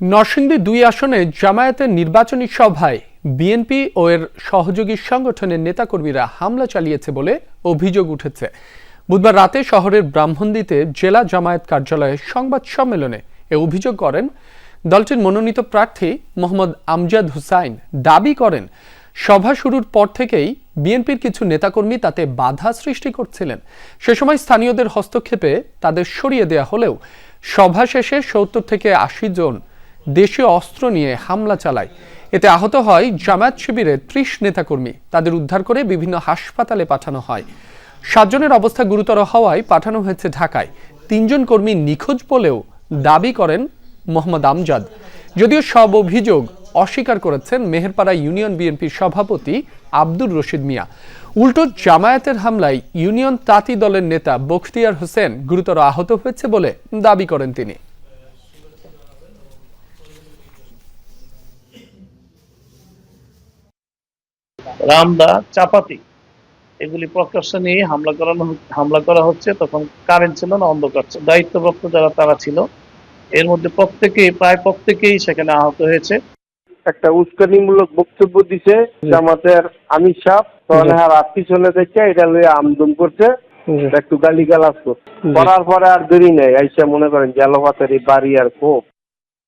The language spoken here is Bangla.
নরসিংদী দুই আসনে জামায়াতের নির্বাচনী সভায় বিএনপি ও এর সহযোগী সংগঠনের নেতাকর্মীরা হামলা চালিয়েছে বলে অভিযোগ উঠেছে। বুধবার রাতে শহরের ব্রাহ্মণদিতে জেলা জামায়াত কার্যালয়ে সংবাদ সম্মেলনে এ অভিযোগ করেন। দলটির মনোনীত প্রার্থী মোহাম্মদ আমজাদ হুসাইন দাবি করেন, সভা শুরুর পর থেকেই বিএনপির কিছু নেতাকর্মী তাতে বাধা সৃষ্টি করছিলেন। সে সময় স্থানীয়দের হস্তক্ষেপে তাদের সরিয়ে দেয়া হলেও সভা শেষে সত্তর থেকে আশি জন দেশীয় অস্ত্র নিয়ে হামলা চালায়। এতে আহত হয় জামায়াত শিবিরের ত্রিশ নেতাকর্মী। তাদের উদ্ধার করে বিভিন্ন হাসপাতালে পাঠানো হয়। সাতজনের অবস্থা গুরুতর হওয়ায় পাঠানো হয়েছে ঢাকায়। তিনজন কর্মী নিখোঁজ বলেও দাবি করেন মোহাম্মদ আমজাদ। যদিও সব অভিযোগ অস্বীকার করেছেন মেহেরপাড়া ইউনিয়ন বিএনপির সভাপতি আব্দুর রশিদ মিয়া। উল্টো জামায়াতের হামলায় ইউনিয়ন তাঁতি দলের নেতা বখতিয়ার হোসেন গুরুতর আহত হয়েছে বলে দাবি করেন তিনি। রামদা চাপাতি এগুলি প্রকাশ্য নিয়ে হামলা করানো হামলা করা হচ্ছে। তখন কারেন্ট ছিল না অন্ধকার ছিল। দায়িত্বপ্রাপ্ত যারা তারা ছিল। এর মধ্যে প্রত্যেকেই প্রায় প্রত্যেকেই সেখানে আহত হয়েছে। একটা উস্কানিমূলক বক্তব্য দিছে জামাতের আমির সাহ তখন আর পিছনে দেখে এটা লইয়া আমদম করছে। একটু গালি গালাজ করছে করার পরে আর দেরি নেই। আইসা মনে করেন জেলপাতের এই বাড়ি আর খুব